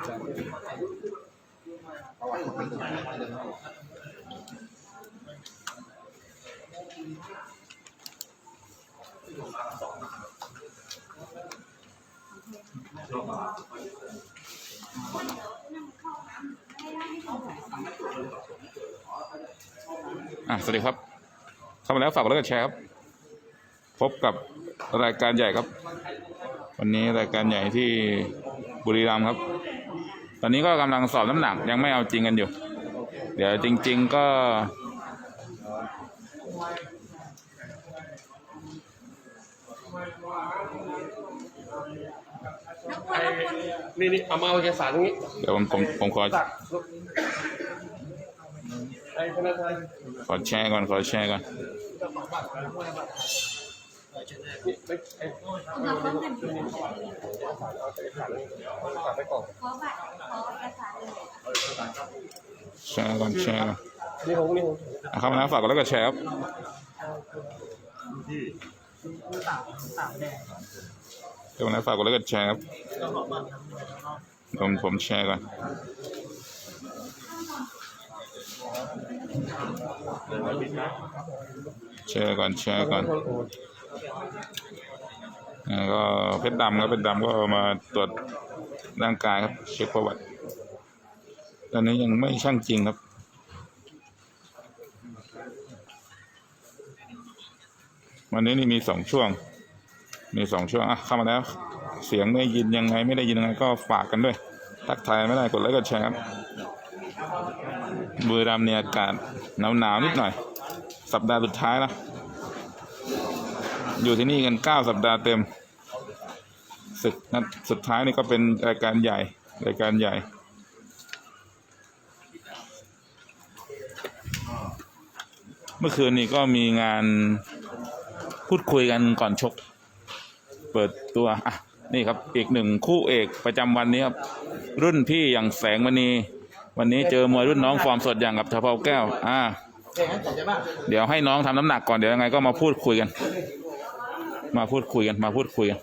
อะสวัสดีครับเข้ามาแล้วฝากกดไลค์กดแชร์ครับ พบกับรายการใหญ่ครับ วันนี้รายการใหญ่ที่บุรีรัมย์ครับ ตอนนี้ก็กำลังสอบน้ำหนักยังไม่เอาจริงกันอยู่ เดี๋ยวจริง ๆ ก็ไอ้นี่นี่เอามาเอาเอกสารตรงนี้ เดี๋ยวผมผมผมขอตักไอ้ธนาคารขอแชร์ก่อนขอแชร์ก่อน แชร์ก่อนแชร์ก่อนนี่ของนี่ของอะเข้ามาแล้วฝากกดไลค์กดแชร์ครับเข้ามาแล้วฝากกดไลค์กดแชร์ครับผมผมแชร์ก่อนแชร์ก่อนแชร์ก่อน ก็เพชรดำครับเพชรดำก็มาตรวจร่างกายครับ เช็คประวัติ ตอนนี้ยังไม่ช่างจริงครับวันนี้นี่มีสองช่วง มีสองช่วงอะเข้ามาแล้ว เสียงได้ยินยังไงไม่ได้ยินยังไงก็ฝากกันด้วย ทักทายไม่ได้กดไลค์กดแชร์ครับบุรีรัมย์เนี่ยอากาศหนาวหนาวๆนิดหน่อย สัปดาห์สุดท้ายแล้ว อยู่ที่นี่กันเก้าสัปดาห์เต็มศึกนัดสุดท้ายนี่ก็เป็นรายการใหญ่รายการใหญ่เมื่อคืนนี้ก็มีงานพูดคุยกันก่อนชก เปิดตัวอะนี่ครับอีกหนึ่งคู่เอกประจำวันนี้ครับ รุ่นพี่อย่างแสงมณีวันนี้เจอมวยรุ่นน้องฟอร์มสดอย่างกับทะเภาแก้ว อ่า เดี๋ยวให้น้องทำน้ำหนักก่อนเดี๋ยวยังไงก็มาพูดคุยกัน มาพูดคุยกัน มาพูดคุยกัน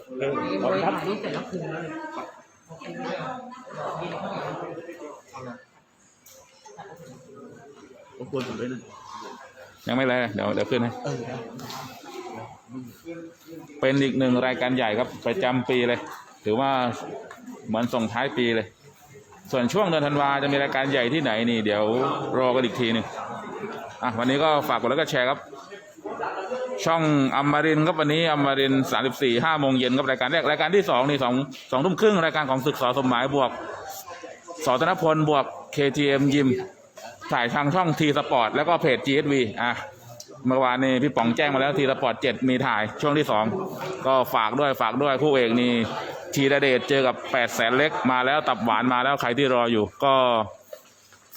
รบกวนผมด้วยนะยังไม่เลยเดี๋ยวเดี๋ยวขึ้นให้เป็นอีกหนึ่งรายการใหญ่ครับประจำปีเลย ถือว่าเหมือนส่งท้ายปีเลย ส่วนช่วงเดือนธันวาจะมีรายการใหญ่ที่ไหนนี่ เดี๋ยวรอกันอีกทีหนึ่งอะวันนี้ก็ฝากกดไลค์กดแชร์ครับ ช่องอมรินครับวันนี้อมรินสามสิบสี่ห้าโมงเย็นครับรายการแรกรายการที่สองนี่สองสองทุ่มครึ่งรายการของศึกสอสมหมายบวกสอธนพลบวก KTM ยิมถ่ายทางช่องทีสปอร์ตแล้วก็เพจ GSV อะเมื่อวานนี้พี่ป๋องแจ้งมาแล้วทีสปอร์ตเจ็ดมีถ่ายช่วงที่สองก็ฝากด้วยฝากด้วยคู่เอกนี่ทีระเดชเจอกับแปดแสนเล็กมาแล้วตับหวานมาแล้วใครที่รออยู่ ก็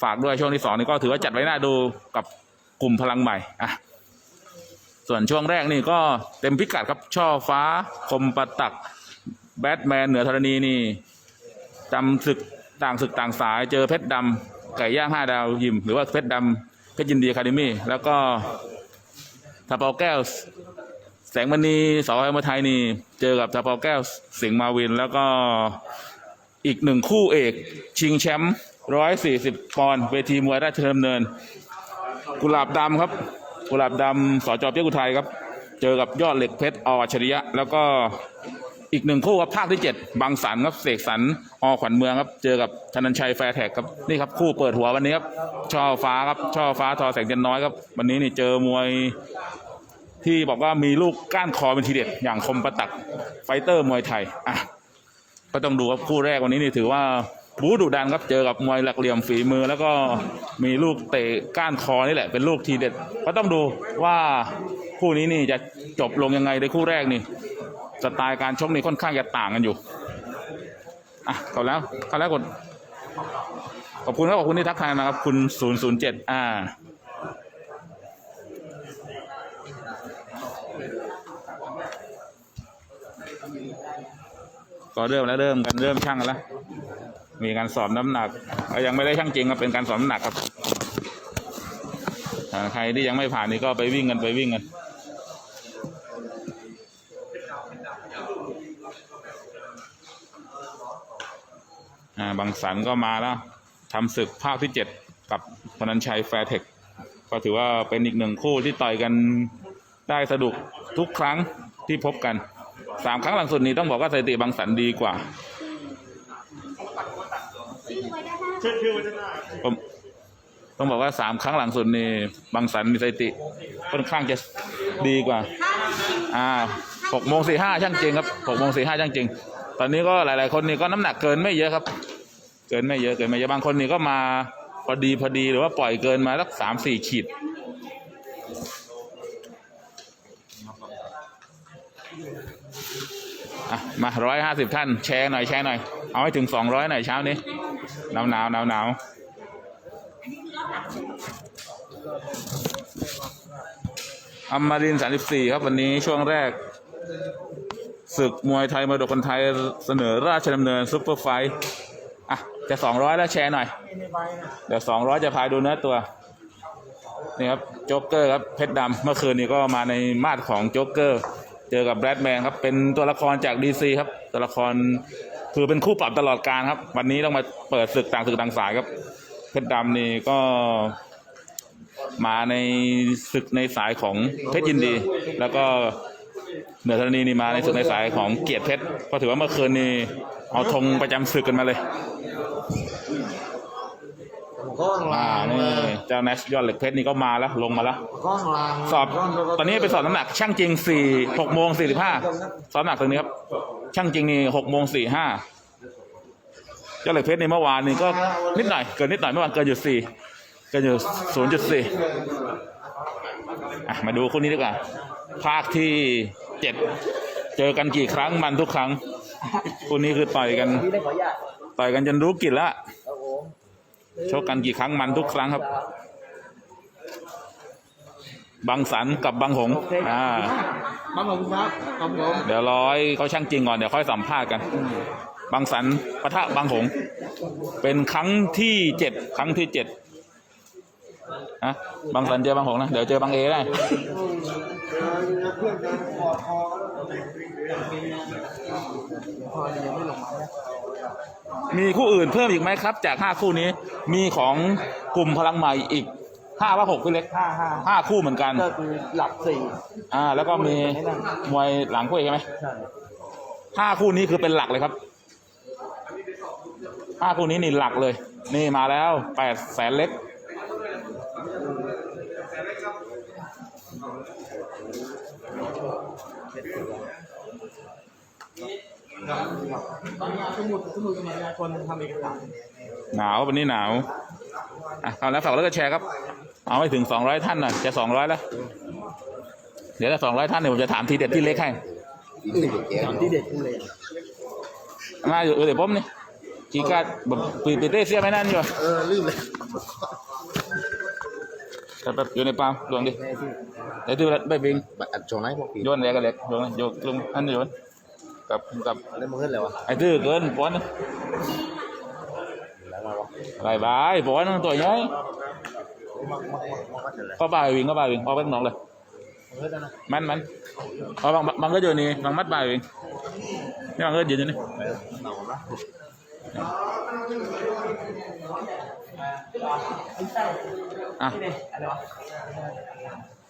ฝากด้วยช่วงที่สองนี่ก็ถือว่าจัดไว้หน่าดูกับกลุ่มพลังใหม่อะ ส่วนช่วงแรกนี่ก็เต็มพิกัดครับ ช่อฟ้า คมประตัก แบทแมน เหนือธรณีนี่จำศึกต่างศึกต่างสาย เจอเพชรดำไก่ย่างห้าดาวยิม หรือว่าเพชรดำเพชรยินดีคาเดมี่ แล้วก็ทาเปาแก้ว แสงมณีสอไอมาไทยนี่ เจอกับทาเปาแก้ว สิงห์มาวิน แล้วก็อีกหนึ่งคู่เอก ชิงแชมป์ร้อยสี่สิบปอนด์เวทีมวยราชดำเนิน กุหลาบดำครับ กุหลาบดำสอจอเปี้ยกุไทยครับ เจอกับยอดเหล็กเพชรออัจฉริยะ แล้วก็อีกหนึ่งคู่ครับภาคที่เจ็ดบางสันครับเสกสรรอขวัญเมืองครับ เจอกับธนันชัยแฟร์แท็กครับนี่ครับคู่เปิดหัววันนี้ครับช่อฟ้าครับช่อฟ้าทอแสงจันน้อยครับ วันนี้นี่เจอมวยที่บอกว่ามีลูกก้านคอเป็นทีเด็ดอย่างคมประตักไฟเตอร์มวยไทยอะก็ต้องดูครับคู่แรกวันนี้นี่ถือว่า บูดุดันครับเจอกับมวยหลักเหลี่ยมฝีมือ แล้วก็มีลูกเตะก้านคอนี่แหละ เป็นลูกทีเด็ด ก็ต้องดูว่าคู่นี้นี่จะจบลงยังไงในคู่แรกนี่สไตล์การชกนี่ค่อนข้างจะต่างกันอยู่อะเข้าแล้วเข้าแล้วกดขอบคุณครับขอบคุณที่ทักทายนะครับ คุณ 007 อ่าก็เริ่มแล้วเริ่มกันเริ่มช่างกันแล้ว มีการสอบน้ำหนักยังไม่ได้ช่างจริงครับเป็นการสอบน้ำหนักครับใครที่ยังไม่ผ่านนี่ก็ไปวิ่งกันไปวิ่งกันบางสันก็มาแล้วทำศึกภาคที่เจ็ดกับพนันชัยแฟร์เทคก็ถือว่าเป็นอีกหนึ่งคู่ที่ต่อยกันได้สนุกทุกครั้งที่พบกันสามครั้งหลังสุดนี้ต้องบอกว่าสถิติบางสันดีกว่า ชื่อไว้ด้านหน้าผมต้องบอกว่าสามครั้งหลังสุดนี่บางสันมีสถิติค่อนข้างจะดีกว่า อ่าหกโมงสี่ห้าช่างจริงครับหกโมงสี่ห้าช่างจริง ตอนนี้ก็หลาย ๆ คนนี่ก็น้ำหนักเกินไม่เยอะครับ เกินไม่เยอะเกินไม่เยอะบางคนนี่ก็มาพอดีพอดีหรือว่าปล่อยเกินมาสักสามสี่ขีดอะมาร้อยห้าสิบท่านแชร์หน่อยแชร์หน่อย เอาให้ถึงสองร้อยหน่อยเช้านี้ หนาวหนาวหนาวหนาวอมมารินสามสิบสี่ครับวันนี้ช่วงแรก ศึกมวยไทยมรดกคนไทยเสนอราชดำเนินซุปเปอร์ไฟท์อะจะสองร้อยแล้วแชร์หน่อย เดี๋ยวสองร้อยจะพายดูเนื้อตัว นี่ครับโจ๊กเกอร์ครับเพชรดำเมื่อคืนนี้ก็มาในมาดของโจ๊กเกอร์ เจอกับแบรดแมนครับ เป็นตัวละครจากดีซีครับ ตัวละครคือเป็นคู่ปรับตลอดการครับ วันนี้ต้องมาเปิดศึกต่างศึกต่างสายครับ เพชรดำนี่ก็มาในศึกในสายของเพชรยินดี แล้วก็เหนือธรณีนี่มาในศึกในสายของเกียรติเพชรก็ถือว่าเมื่อคืนนี้เอาธงประจำศึกกันมาเลย ข้างอ่าล่างนี่เจ้าแนชยอดเหล็กเพชรนี่ก็มาแล้วลงมาแล้วก็ข้างล่างสอบตอนนี้ไปสอบน้ำหนักช่างจริงสี่หกโมงสี่สิบห้าสอบน้ำหนักตรงนี้ครับ ช่างจริงนี่หกโมงสี่ห้าเจ้าเหล็กเพชรในเมื่อวานนี่ก็นิดหน่อยเกินนิดหน่อยเมื่อวานเกินอยู่สี่เกินอยู่ศูนย์จุดสี่ะมาดูคู่นี้ดีกว่า ภาคที่เจ็ดเจอกันกี่ครั้งมันทุกครั้งคู่นี้คือต่อยกัน ต่อยกันจนรู้กลิ่นแล้ว ชกกันกี่ครั้งมันทุกครั้งครับ บางสันกับบางหงอ่าครับผมครับครับผมเดี๋ยวร้อยเขาช่างจริงก่อนเดี๋ยวค่อยสัมภาษณ์กัน บางสันปะทะบางหง เป็นครั้งที่เจ็ดครั้งที่เจ็ดนะบางสันเจอบางหงนะ เดี๋ยวเจอบางเอได้พอยังไม่ลงมานะ มีคู่อื่นเพิ่มอีกไหมครับ จากห้าคู่นี้ มีของกลุ่มพลังใหม่อีกห้าว่าหกพี่เล็กห้าห้าห้าคู่เหมือนกัน ก็คือหลักสี่อ่า แล้วก็มีมวยหลังคู่เอกใช่ไหมใช่ห้าคู่นี้คือเป็นหลักเลยครับห้าคู่นี้นี่หลักเลย นี่มาแล้วแปดแสนเล็ก สมุดสมุดสมัยประชาชนทำเอกสารหนาววันนี้หนาวอะเอาแล้วฝากแล้วก็แชร์ครับ เอาให้ถึงสองร้อยท่านหน่อยจะสองร้อยแล้ว เดี๋ยวถ้าสองร้อยท่านเนี่ยผมจะถามทีเด็ดที่เล็กให้ที่เด็ดกูเลยมาอยู่เดี๋ยวผมนี่จีกาดแบบปีปีเต้เสียไม่นั่นอยู่เออลืมเลยแบบแบอยู่ในปามลวงดิแม่ที่เดี๋ยวที่ไปบิงอัดจงไหนพวกโยนอะไรกันเล็กโยนโยนลงอันนี้โยน กับกับเล่นมือเลยวะไอ้ตื้อเกินปอนด์แล้วมาวะบายบายปอนด์ตัวใหญ่มามามามาเถอะเลยก็บายวิ่งก็บายวิ่งออกไปข้างนอกเลยมือแล้วนะมันมันเอาบางบางก็อยู่นี่บางมัดบายวิ่งนี่บางก็ยืนอยู่นี่เออหนาวนะ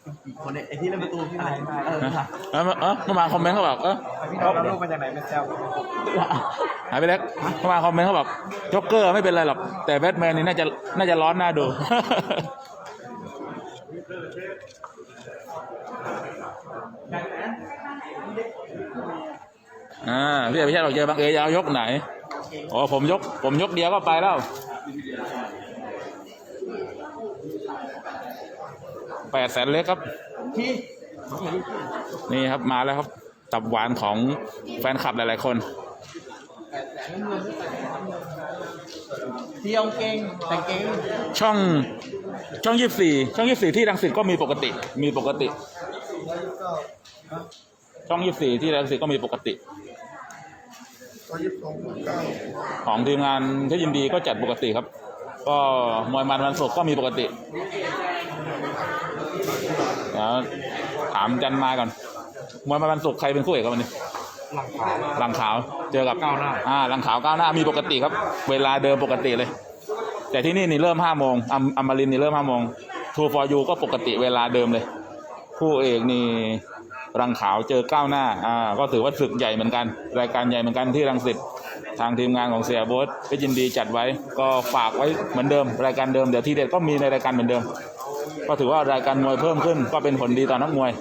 อะอะไรวะอีกคนเนี่ยไอที่เล่นประตูที่ไหนเออนะเออเออเมื่อวานคอมเมนต์เขาบอกเออเอาลูกมาจากไหนมาแซวหายไปเล็กเมื่อวานคอมเมนต์เขาบอกจ็อกเกอร์ไม่เป็นไรหรอก แต่แบทแมนนี่น่าจะน่าจะร้อนหน้าดูอ่าพี่อภิชาติบอกเจอบางเอจะเอายกไหนอ๋อผมยก ผมยกเดียวก็ไปแล้ว แปดแสนเล็กครับที่นี่ครับมาแล้วครับ ตับหวานของแฟนคลับหลายๆคนเที่ยวเก่งแต่เก่งช่องช่องยี่สี่ช่องยี่สี่ที่รังสิตก็มีปกติ มีปกติ ช่องยี่สี่ที่รังสิตก็มีปกติของทีมงานที่ยินดีก็จัดปกติครับ ก็มวยมันวันศุกร์ก็มีปกติเดี๋ยวถามจันมาก่อนมวยมันวันศุกร์ใครเป็นคู่เอกครับวันนี้หลังขาวลังขาวเจอกับก้าวหน้าอ่าลังขาวก้าวหน้ามีปกติครับ เวลาเดิมปกติเลย แต่ที่นี่นี่เริ่มห้าโมงอัมอมรินทร์นี่เริ่มห้าโมงทูฟอร์ยูก็ปกติเวลาเดิมเลย คู่เอกนี่รังขาวเจอก้าวหน้า อ่า ก็ถือว่าศึกใหญ่เหมือนกัน รายการใหญ่เหมือนกันที่รังสิต ทางทีมงานของเสียโบ๊ทก็ยินดีจัดไว้ ก็ฝากไว้เหมือนเดิม รายการเดิม เดี๋ยวทีเด็ดก็มีในรายการเหมือนเดิม ก็ถือว่ารายการมวยเพิ่มขึ้น ก็เป็นผลดีต่อนักมวย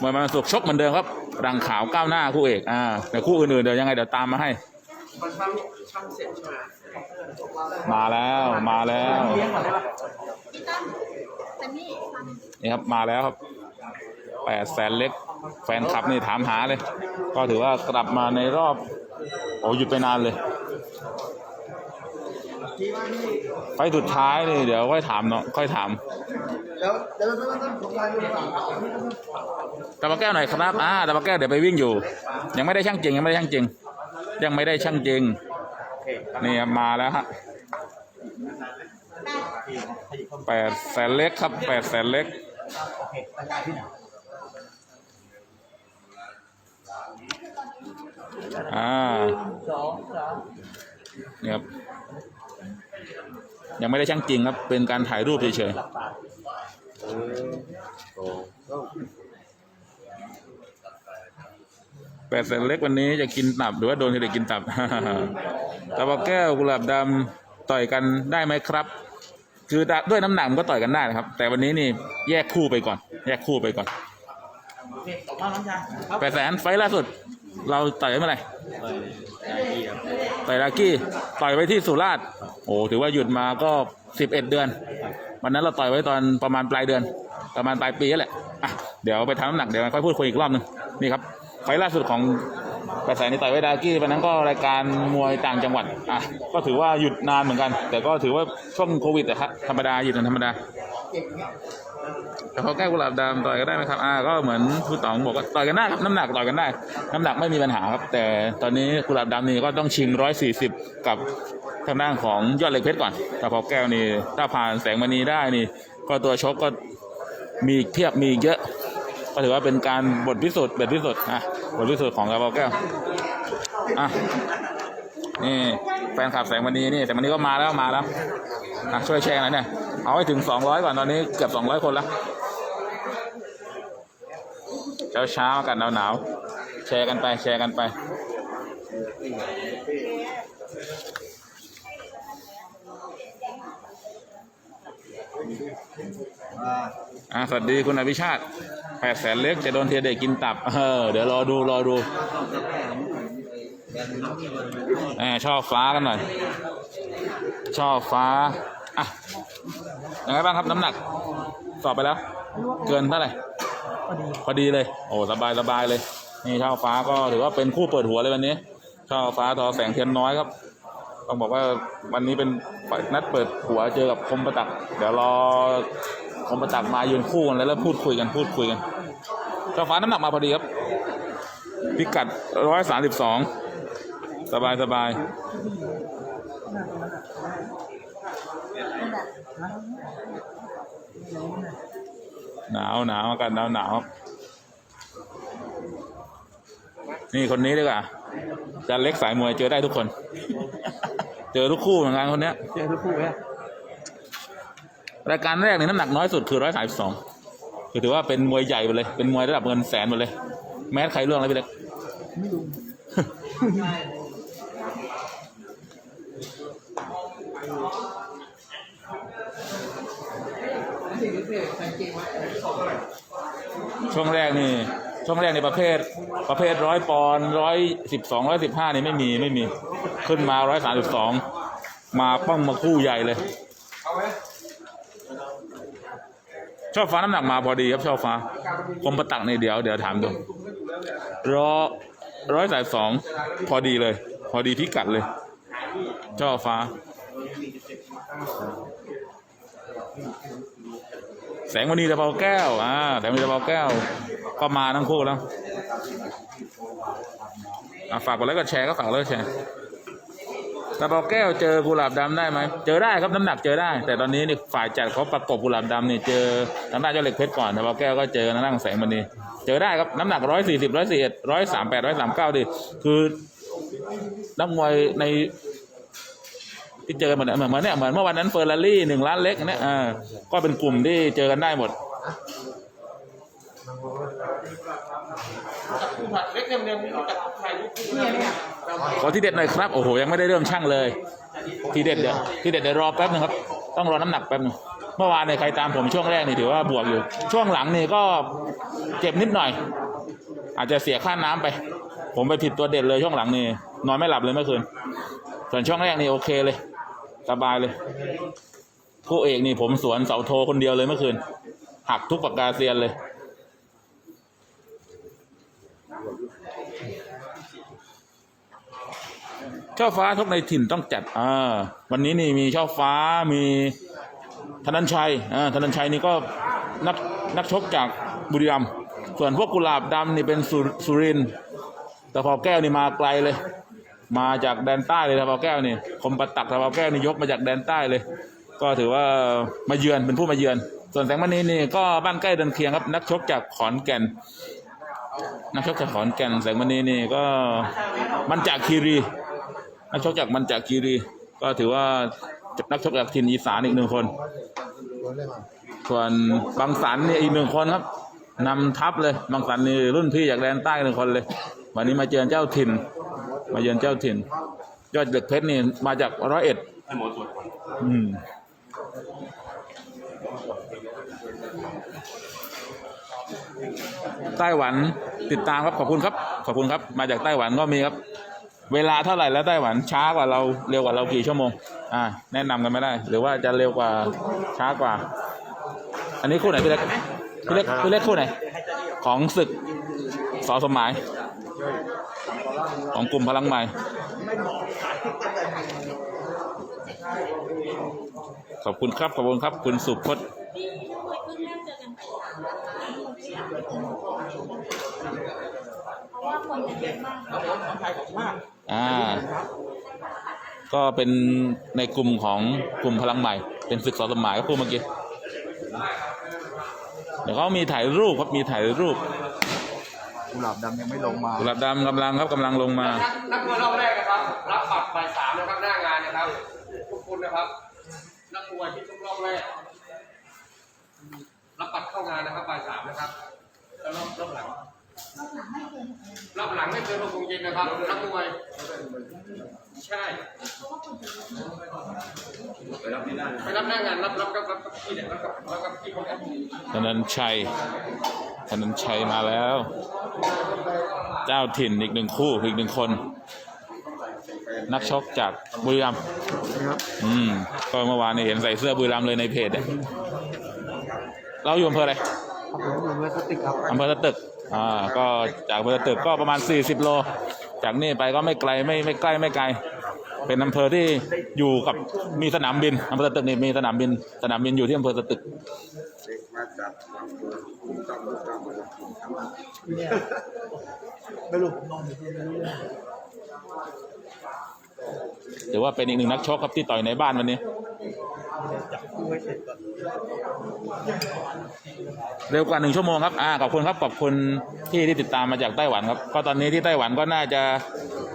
มวยมันสุกร์ชกเหมือนเดิมครับรังขาวก้าวหน้าคู่เอกอ่าแต่คู่อื่นๆเดี๋ยวยังไงเดี๋ยวตามมาให้มันช่างช่างเสร็จใช่ไหมมาแล้วมาแล้วเลี้ยงก่อนได้ปะพี่ตั้มแต่นี่ฟังนี่ครับมาแล้วครับแปดแสนเล็ก แฟนคลับนี่ถามหาเลย ก็ถือว่ากลับมาในรอบ โอ้หยุดไปนานเลย ไฟสุดท้ายนี่เดี๋ยวค่อยถามเนาะค่อยถามเดี๋ยวเดี๋ยวเดี๋ยวเดี๋ยวผมไลน์ดูก่อนตะปะแก้วหน่อยครับอ่าตะปะแก้วเดี๋ยวไปวิ่งอยู่ ยังไม่ได้ช่างจริงยังไม่ได้ช่างจริง ยังไม่ได้ช่างจริงนี่มาแล้วฮะแปดแสนเล็กครับแปดแสนเล็กอเครายการที่ไหนอ่า สองสาม นี่ครับ ยังไม่ได้ช่างจริงครับ เป็นการถ่ายรูปเฉยหลับตาเออโอ้โหๆแปดแสนเล็กวันนี้จะกินตับหรือว่าโดนเด็กกินตับ ตะปะแก้วกุหลาบดำต่อยกันได้ไหมครับ คือด้วยน้ำหนักมันก็ต่อยกันได้นะครับ แต่วันนี้นี่แยกคู่ไปก่อน แยกคู่ไปก่อนโอเคขอบคุณน้องชายครับ แปดแสนไฟล์ล่าสุด เราต่อยกันเมื่อไหร่เออได้ดีครับต่อยลากี้ต่อยไว้ที่สุราษฎร์โอ้ถือว่าหยุดมาก็สิบเอ็ดเดือน วันนั้นเราต่อยไว้ตอนประมาณปลายเดือน ประมาณปลายปีนั่นแหละอะเดี๋ยวไปทำน้ำหนักเดี๋ยวค่อยพูดคุยอีกรอบหนึงนี่ครับไฟล์ล่าสุดของกระแสนี่ต่อยไว้ดากี้วันนั้นก็รายการมวยต่างจังหวัดอะก็ถือว่าหยุดนานเหมือนกัน แต่ก็ถือว่าช่วงโควิดอะครับธรรมดาหยุดกันธรรมดา แต่พอแก้วกุหลาบดำต่อยกันได้ไหมครับ อ่า ก็เหมือนผู้ต๋องบอกว่าต่อยกันได้ครับน้ำหนักต่อยกันได้ น้ำหนักไม่มีปัญหาครับ แต่ตอนนี้กุหลาบดำนี่ก็ต้องชิงร้อยสี่สิบกับทางด้านของยอดเหล็กเพชรก่อน แต่พอแก้วนี่ถ้าผ่านแสงมณีได้นี่ ก็ตัวชกก็มีเพียบมีเยอะ ก็ถือว่าเป็นการบทพิสูจน์บทพิสูจน์อะบทพิสูจน์ของกระเป๋าแก้วอะนี่แฟนคลับแสงมณีนี่แสงมณีก็มาแล้วมาแล้วอะช่วยแชร์หน่อยเนี่ย เอาให้ถึงสองร้อยก่อนตอนนี้เกือบสองร้อยคนแล้วเช้าเช้ากันหนาวหนาวแชร์กันไปแชร์กันไป อ่าอะสวัสดีคุณอภิชาติแปดแสนเล็กจะโดนเทียเด็กกินตับ เออ เดี๋ยวรอดูรอดูแหมชอบฟ้ากันหน่อย ชอบฟ้า ยังไงบ้างครับน้ำหนัก สอบไปแล้ว เกินเท่าไหร่พอดีเลย โอ้สบายสบายเลย นี่ช่อฟ้าก็ถือว่าเป็นคู่เปิดหัวเลยวันนี้ช่อฟ้าทอแสงเทียนน้อยครับ ต้องบอกว่าวันนี้เป็นนัดเปิดหัวเจอกับคมประตัก เดี๋ยวรอคมประตักมายืนคู่กันแล้วพูดคุยกันพูดคุยกันช่อฟ้าน้ำหนักมาพอดีครับ พิกัดร้อยสามสิบสองสบายสบาย หนาวหนาวอากาศหนาวหนาวนี่คนนี้ดีกว่าจานเล็กสายมวยเจอได้ทุกคน เจอทุกคู่เหมือนกันคนเนี้ยเจอทุกคู่ไหมรายการแรกนี่น้ำหนักน้อยสุดคือร้อยสามสองคือถือว่าเป็นมวยใหญ่ไปเลย เป็นมวยระดับเงินแสนหมดเลย แม้ใครเรื่องอะไรพี่เล็กไม่รู้ ช่วงแรกนี่ ช่วงแรกในประเภท ประเภทร้อยปอนร้อยสิบสองร้อยสิบห้านี่ไม่มีไม่มี ขึ้นมาร้อยสามสิบสองมาป้องมาคู่ใหญ่เลย ชอบฟ้าน้ำหนักมาพอดีครับชอบฟ้าคมประตักในเดี๋ยวเดี๋ยวถามดูรอร้อยสายสองพอดีเลย พอดีพิกัดเลยชอบฟ้า แสงมณีตะเบาแก้วอ่าแสงมณีตะเบาแก้ว ก็มาทั้งคู่แล้วอะฝากกดไลค์กดแชร์ก็ฝากกดไลค์กแชร์ตะเบาแก้วเจอกุหลาบดำได้ไหมเจอได้ครับน้ำหนักเจอได้ แต่ตอนนี้นี่ฝ่ายจัดเขาประกบกุหลาบดำนี่เจอทางด้านเจ้าเหล็กเพชรก่อนตะเบาแก้วก็เจอทางด้านแสงมณีเจอได้ครับน้ำหนักร้อยสี่สิบร้อยสี่เอ็ดร้อยสามแปดร้อยสามเก้าดิคือนักมวยใน ที่เจอเหมือนเหมือนเนี่ยเหมือนเมื่อวันนั้นเฟอร์รารี่หนึ่งล้านเล็กเนี่ยอ่าก็เป็นกลุ่มที่เจอกันได้หมดขอที่เด็ดหน่อยครับ โอ้โห ยังไม่ได้เริ่มช่างเลย ที่เด็ดเดี๋ยวที่เด็ดเดี๋ยวรอแป๊บนึงครับ ต้องรอน้ำหนักแป๊บนึงเมื่อวานเนี่ยใครตามผมช่วงแรกนี่ถือว่าบวกอยู่ ช่วงหลังนี่ก็เจ็บนิดหน่อย อาจจะเสียค่าน้ำไป ผมไปผิดตัวเด็ดเลยช่วงหลังนี่นอนไม่หลับเลยเมื่อคืนส่วนช่วงแรกนี่โอเคเลย สบายเลย คู่เอกนี่ผมสวนเสาโทคนเดียวเลยเมื่อคืน หักทุกปากกาเซียนเลย ช่อฟ้าทกในถิ่นต้องจัดอ่าวันนี้นี่มีช่อฟ้ามีธนันชัยอ่าธนันชัยนี่ก็นักนักชกจากบุรีรัมย์ส่วนพวกกุหลาบดำนี่เป็นสุสรินแต่พอแก้วนี่มาไกลเลย มาจากแดนใต้เลยตะเภาแก้วนี่คมประตักตะเภาแก้วนี่ยกมาจากแดนใต้เลย ก็ถือว่ามาเยือนเป็นผู้มาเยือน ส่วนแสงมณีนี่ก็บ้านใกล้เดินเคียงครับ นักชกจากขอนแก่น นักชกจากขอนแก่นแสงมณีนี่ก็มันจากคีรี นักชกจากมันจากคีรี ก็ถือว่านักชกจากถิ่นอีสานอีกหนึ่งคน ส่วนบางสันนี่อีกหนึ่งคนครับนำทัพเลยบางสันนี่รุ่นพี่จากแดนใต้หนึ่งคนเลย วันนี้มาเจอเจ้าถิ่น มาเยือนเจ้าถิ่น ยอดเด็กเพชรนี่มาจากร้อยเอ็ดอืมไต้หวันติดตามครับขอบคุณครับ ขอบคุณครับ มาจากไต้หวันก็มีครับ เวลาเท่าไหร่แล้วไต้หวันช้ากว่าเราเร็วกว่าเรากี่ชั่วโมง อ่า แนะนำกันไม่ได้ หรือว่าจะเร็วกว่าช้ากว่า อันนี้คู่ไหนพี่เล็กพี่เล็กพี่เล็กคู่ไหน ของศึกสอสมหมาย ของกลุ่มพลังใหม่ ขอบคุณครับ ขอบคุณครับ คุณสุพจน์ที่มวยครึ่งแรกเจอกันไปสามเพราะว่าคนเยอะมากอ่า ก็เป็นในกลุ่มของกลุ่มพลังใหม่ เป็นศึกสอสมหมายก็พูดเมื่อกี้เดี๋ยวเขามีถ่ายรูปครับมีถ่ายรูป กุหลาบดำยังไม่ลงมา กุหลาบดำกำลังครับกำลังลงมา นักนักมวยรอบแรกนะครับ รับบัตรบ่ายสามนะครับหน้างานนะครับทุกคนนะครับ นักมวยที่ชกรอบแรก รับบัตรเข้างานนะครับบ่ายสามนะครับแล้วรอบรอบหลังรอบหลังไม่เกินหกโมงเย็นนะครับ นักมวยใช่ ไปรับหน้างานรับรับกับรับกับพี่เนี่ยรับกับรับกับพี่คนนี้ธนันชัย ธนันชัยมาแล้ว เจ้าถิ่นอีกหนึ่งคู่อีกหนึ่งคน นักชกจากบุรีรัมย์อืมก็เมื่อวานนี้เห็นใส่เสื้อบุรีรัมย์เลยในเพจเนี่ยเราอยู่อำเภออะไรผมอยู่เมื่อสติกครับอำเภอสตึกอ่าก็จากอำเภอสตึกก็ประมาณ 40 โล จากนี่ไปก็ไม่ไกลไม่ไม่ใกล้ไม่ไกล เป็นอำเภอที่อยู่กับมีสนามบินอำเภอสตึกนี่มีสนามบิน สนามบินอยู่ที่อำเภอสตึกไม่รู้ผมนอนอยู่ที่นี่ ถือว่าเป็นอีกหนึ่งนักชกครับที่ต่อยในบ้านวันนี้ เร็วกว่าหนึ่งชั่วโมงครับอ่าขอบคุณครับขอบคุณที่ที่ติดตามมาจากไต้หวันครับก็ตอนนี้ที่ไต้หวันก็น่าจะ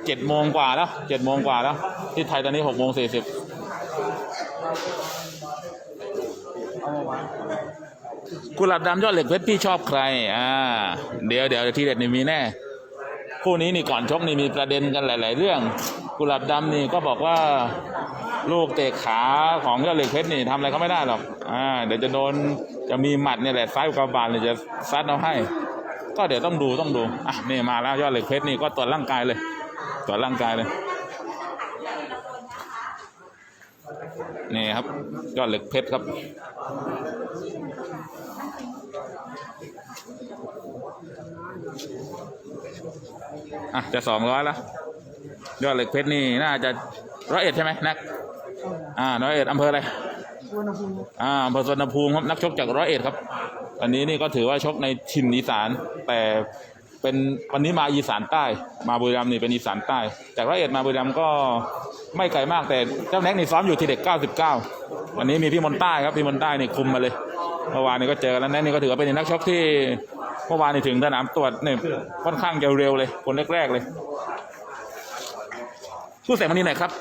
เจ็ดโมงกว่าแล้วเจ็ดโมงกว่าแล้ว ที่ไทยตอนนี้หกโมงสี่สิบกุหลาบดำยอดเหล็กเพชรพี่ชอบใคร อ่า เดี๋ยวเดี๋ยวทีเด็ดนี่มีแน่ คู่นี้นี่ก่อนชกนี่มีประเด็นกันหลาย ๆ เรื่อง กุหลาบดำนี่ก็บอกว่าลูกเตะขาของยอดเหล็กเพชรนี่ทำอะไรเขาไม่ได้หรอกอ่าเดี๋ยวจะโดนจะมีหมัดเนี่ยแหละซ้ายกับบาลเนี่ยจะซัดเอาให้ ก็เดี๋ยวต้องดูต้องดูอะนี่มาแล้วยอดเหล็กเพชรนี่ก็ตรวจร่างกายเลยตรวจร่างกายเลยนี่ครับยอดเหล็กเพชรครับ อะจะสองร้อยแล้วยอดเหล็กเพชรนี่น่าจะร้อยเอ็ดใช่ไหมนัก อ่าร้อยเอ็ดอำเภออะไรอ่าอำเภอสวนภูมิครับนักชกจากร้อยเอ็ดครับ อันนี้นี่ก็ถือว่าชกในถิ่นอีสาน แต่เป็นวันนี้มาอีสานใต้ มาบุรีรัมย์นี่เป็นอีสานใต้ จากร้อยเอ็ดมาบุรีรัมย์ก็ไม่ไกลมากแต่เจ้าแน็กนี่ซ้อมอยู่ที่เด็ก99วันนี้มีพี่มนใต้ครับพี่มนใต้นี่คุมมาเลยเมื่อวานนี้ก็เจอแล้วแน็กนี่ก็ถือว่าเป็นนักชกที่ มื่อวานนี่ถึงสนามตรวจเนี่ยค่อนข้างจะเร็วเลย คนแรกๆเลยผู้แสงมณีหน่อยครับ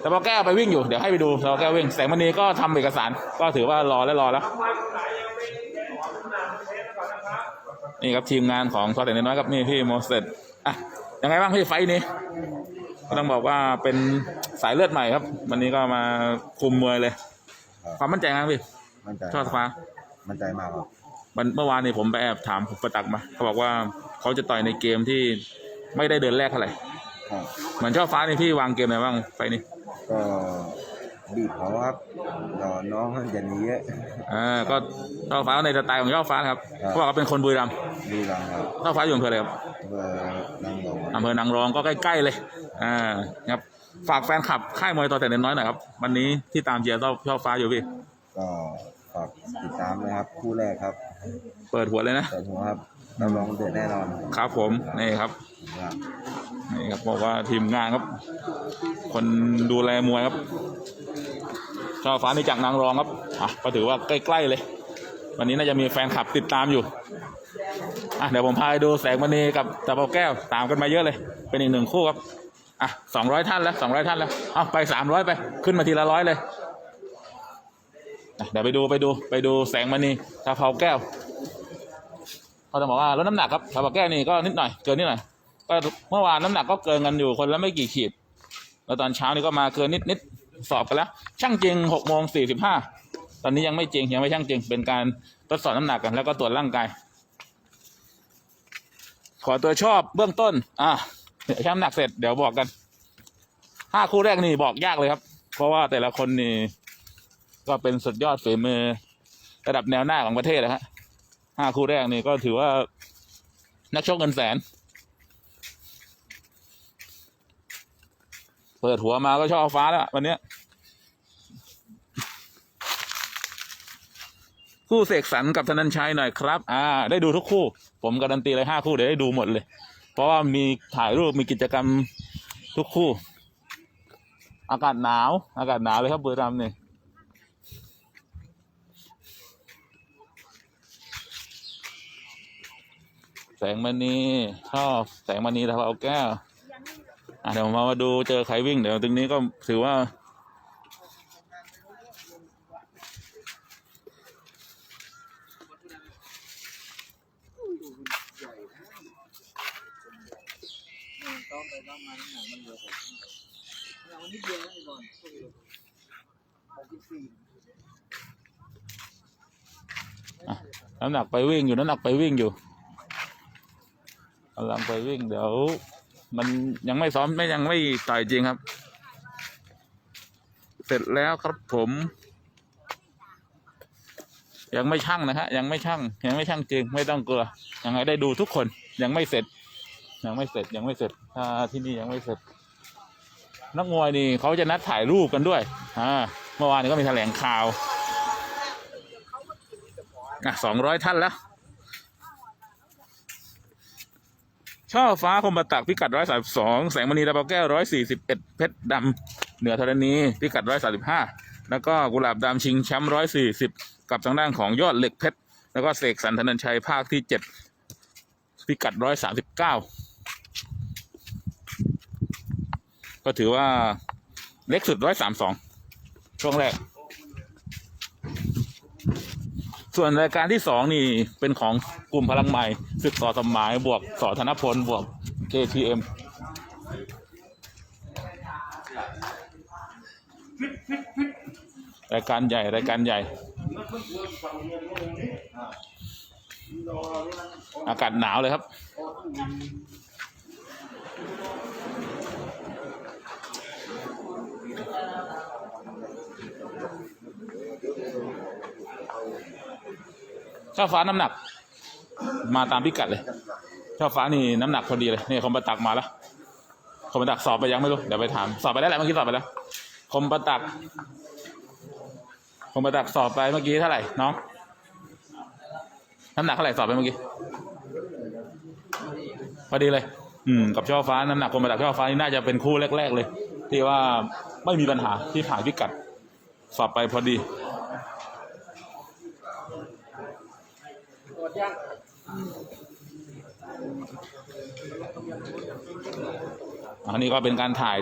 แต่พอแก้วไปวิ่งอยู่ เดี๋ยวให้ไปดูแต่พอแก้ววิ่ง แสงมณีก็ทำเอกสาร ก็ถือว่ารอแล้วรอแล้ว นี่ครับทีมงานของทอแต่น้อยครับนี่พี่โมเสสอะยังไงบ้างพี่ไฟท์นี้ก็ต้องบอกว่าเป็นสายเลือดใหม่ครับ วันนี้ก็มาคุมมวยเลย ความมั่นใจครับพี่มั่นใจชอบฟ้า มั่นใจมากครับ วันเมื่อวานนี้ผมไปแอบถามประตักมาเขาบอกว่าเขาจะต่อยในเกมที่ไม่ได้เดินแรกเท่าไหร่ครับเหมือนชอบฟ้านี่พี่วางเกมไหนบ้างไฟท์นี้ก็บีบเขาครับรอน้องเขาจะหนีเยอะ อ่าก็ชอบฟ้าในสไตล์ของชอบฟ้านะครับครับ เขาบอกว่าเป็นคนบุรีรัมย์ดีรังครับชอบฟ้าอยู่อำเภออะไรครับเบอร์นั่งลงอำเภอนางรองก็ใกล้ๆเลยอ่าครับฝากแฟนคลับค่ายมวยต่อแต่เน้นน้อยหน่อยครับวันนี้ที่ตามเชียร์ต้องชอบฟ้าอยู่พี่ ก็ฝากติดตามนะครับ คู่แรกครับ เปิดหัวเลยนะแต่หัวครับรับรองเดือดแน่นอนครับผมนี่ครับครับนี่ครับบอกว่าทีมงานครับ คนดูแลมวยครับชอบฟ้านี่จากนางรองครับอะก็ถือว่าใกล้ๆเลย วันนี้น่าจะมีแฟนคลับติดตามอยู่อะเดี๋ยวผมพาไปดูแสงมณีกับตะเปาแก้วตามกันมาเยอะเลย เป็นอีกหนึ่งคู่ครับอะสองร้อยท่านแล้วสองร้อยท่านแล้วเอาไปสามร้อยไปขึ้นมาทีละร้อยเลยอะ เดี๋ยวไปดูไปดูไปดูแสงมณีตะเปาแก้วเขาจะบอกว่าลดน้ำหนักครับตะเปาแก้วนี่ก็นิดหน่อยเกินนิดหน่อยก็เมื่อวานน้ำหนักก็เกินกันอยู่คนละไม่กี่ขีดแล้วตอนเช้านี่ก็มาเกินนิดนิดสอบกันแล้ว ช่างจริงหกโมงสี่สิบห้าตอนนี้ยังไม่จริงยังไม่ช่างจริงเป็นการทดสอบน้ำหนักกันแล้วก็ตรวจร่างกายขอตัวชอบเบื้องต้น อะเดี๋ยวช่างน้ำหนักเสร็จเดี๋ยวบอกกันห้าคู่แรกนี่บอกยากเลยครับ เพราะว่าแต่ละคนนี่ ก็เป็นสุดยอดฝีมือ ระดับแนวหน้าของประเทศนะฮะห้าคู่แรกนี่ก็ถือว่านักชกเงินแสน เปิดหัวมาก็ชอบฟ้าแล้ววันนี้คู่เสกสรรกับธนันชัยหน่อยครับ อ่า ได้ดูทุกคู่ ผมการันตีเลยห้าคู่เดี๋ยวได้ดูหมดเลย เพราะว่ามีถ่ายรูปมีกิจกรรมทุกคู่ อากาศหนาว อากาศหนาวเลยครับบุรีรัมย์นี่ แสงมณีชอบแสงมณีทำเอาแก้วอะเดี๋ยวมามาดูเจอใครวิ่งเดี๋ยวตรงนี้ก็ถือว่าอ่น้ำหนักไปวิ่งอยู่น้ำหนักไปวิ่งอยู่ กำลังไปวิ่งเดี๋ยวมันยังไม่ซ้อมไม่ยังไม่ต่อยจริงครับ เสร็จแล้วครับผม ยังไม่ช่างนะฮะยังไม่ช่างยังไม่ช่างจริง ไม่ต้องกลัวยังไงได้ดูทุกคนยังไม่เสร็จ ยังไม่เสร็จยังไม่เสร็จถ้าที่นี่ยังไม่เสร็จ นักมวยนี่เขาจะนัดถ่ายรูปกันด้วยอ่าเมื่อวานนี้ก็มีแถลงข่าวอะสองร้อยท่านแล้ว ช่อฟ้าคมประตักพิกัดร้อยสามสองแสงมณีตะเปาแก้วร้อยสี่สิบเอ็ดเพชรดำเหนือธรณีพิกัดร้อยสาสิบห้าแล้วก็กุหลาบดำชิงแชมป์ร้อยสี่สิบกับทางด้านของยอดเหล็กเพชรแล้วก็เสกสรรธนันชัยภาคที่เจ็ดพิกัดร้อยสามสิบเก้าก็ถือว่าเล็กสุดร้อยสามสองช่วงแรก ส่วนรายการที่สองนี่เป็นของกลุ่มพลังใหม่ศึกต่อสมัยบวกสอธนพลบวก KTM รายการใหญ่รายการใหญ่ อากาศหนาวเลยครับ ช่อฟ้าน้ำหนัก มาตามพิกัดเลยช่อฟ้านี่น้ำหนักพอดีเลยนี่คมประตักมาแล้วคมประตักสอบไปยังไม่รู้เดี๋ยวไปถามสอบไปได้แหละเมื่อกี้สอบไปแล้วคมประตักคมประตักสอบไปเมื่อกี้เท่าไหร่น้องน้ำหนักเท่าไหร่สอบไปเมื่อกี้พอดีเลย อืม กับช่อฟ้าน้ำหนักคนประดับช่อฟ้านี่น่าจะเป็นคู่แรก ๆ เลย ที่ว่าไม่มีปัญหาที่ถ่ายพิกัด สอบไปพอดี อันนี้ก็เป็นการถ่าย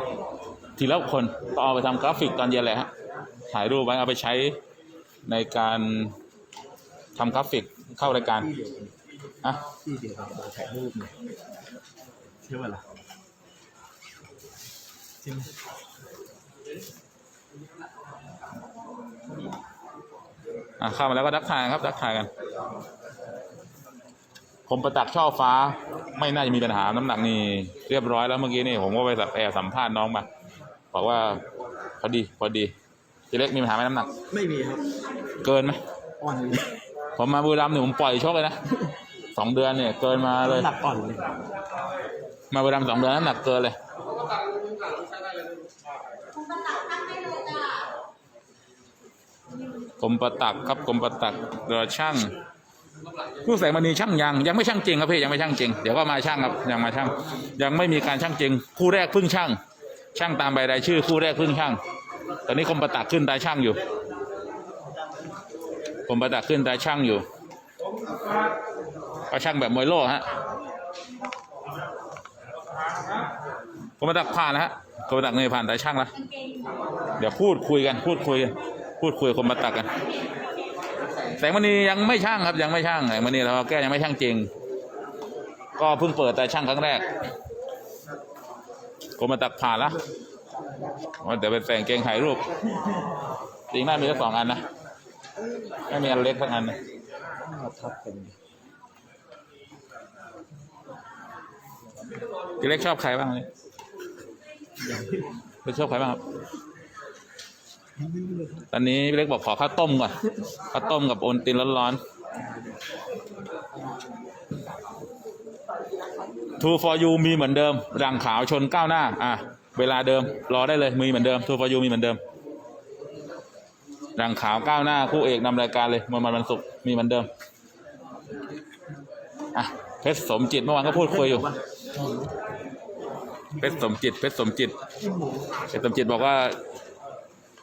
ทีละคนก็เอาไปทำกราฟิกตอนเย็นเลยฮะถ่ายรูปไว้เอาไปใช้ในการทำกราฟิกเข้ารายการอะที่เดียวกันกับถ่ายรูปเนี่ยใช่ไหมล่ะใช่ไหมอะเข้ามาแล้วก็ดักทายครับดักทายกัน ผมประตักช่อฟ้าไม่น่าจะมีปัญหาน้ำหนักนี่เรียบร้อยแล้วเมื่อกี้นี่ผมก็ไปสับแอบสัมภาษณ์น้องมาบอกว่าพอดีพอดีทีเล็กมีปัญหาไหมน้ำหนัก ไม่มีครับ เกินไหมอ่อนเลยผมมาบุรีรัมย์เนี่ยผมปล่อยชกเลยนะสองเดือนเนี่ยเกินมาเลยหนักอ่อนเลยมาบุรีรัมย์สองเดือนน้ำหนักเกินเลยกรมประตักครับกรมประตักเรือช่าง ผู้แสงมณีช่างยังยังไม่ช่างจริงครับพี่ยังไม่ช่างจริง เดี๋ยวก็มาช่างครับยังมาช่าง ยังไม่มีการช่างจริง คู่แรกเพิ่งช่าง ช่างตามใบรายชื่อ คู่แรกเพิ่งช่าง ตอนนี้กรมประตักขึ้นตาช่างอยู่กรมประตักขึ้นตาช่างอยู่ก็ช่างแบบมวยโล่ฮะกรมประตักผ่านแล้วฮะกรมประตักเนี่ยผ่านตาช่างล้วเดี๋ยวพูดคุยกันพูดคุย พูดคุยกับคนมาตักกัน แสงมณียังไม่ช่างครับ ยังไม่ช่างแสงมณีเราแก้ยังไม่ช่างจริง ก็เพิ่งเปิดแต่ช่างครั้งแรกคนมาตักผ่านละว่าเดี๋ยวเป็นแสงเกงถ่ายรูปจริงน่ามีแค่สองอันนะไม่มีอันเล็กสักอันนะทับกันเล็กชอบใครบ้างเนี่ยพี่ชอบใครบ้างครับ ตอนนี้พี่เล็กบอกขอข้าวต้มก่อนข้าวต้มกับโอนตินร้อนๆ True for you มีเหมือนเดิมรังขาวชนก้าวหน้า อะ เวลาเดิม รอได้เลยมีเหมือนเดิม True for you มีเหมือนเดิมรังขาวก้าวหน้า คู่เอกนำรายการเลยมันมันวันศุกร์มีเหมือนเดิม อะเพชรสมจิตเมื่อวานก็พูดคุยอยู่เพชรสมจิตเพชรสมจิตเพชรสมจิตบอกว่า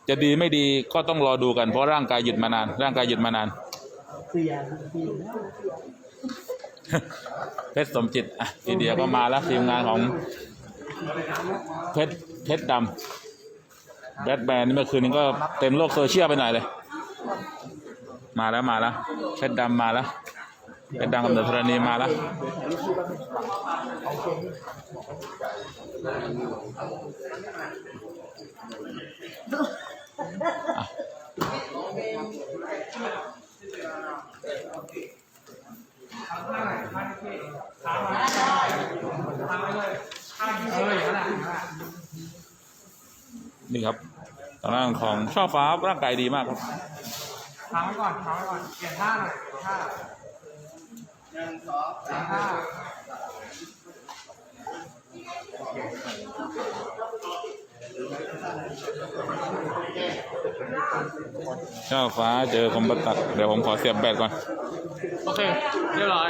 จะดีไม่ดีก็ต้องรอดูกันเพราะร่างกายหยุดมานาน ร่างกายหยุดมานานเพชรสมจิตอะทีเดียวก็มาแล้วทีมงานของเพชรเพชรดำแบทแมนนี่เมื่อคืนนี้ก็เต็มโลกโซเชียลไปหน่อยเลย มาแล้วมาแล้วเพชรดำมาแล้วเพชรดำกับเดอะธรณีมาแล้วนี่ครับตอนนั้นของ ช่อฟ้าร่างกายดีมากครับค้างไว้ก่อนค้างไว้ก่อนเปลี่ยนท่าหน่อยเปลี่ยนท่าหนึ่งสองสามท่าช่อฟ้าเจอคอมบัตตักเดี๋ยวผมขอเสียบแบตก่อน โอเค เรียบร้อย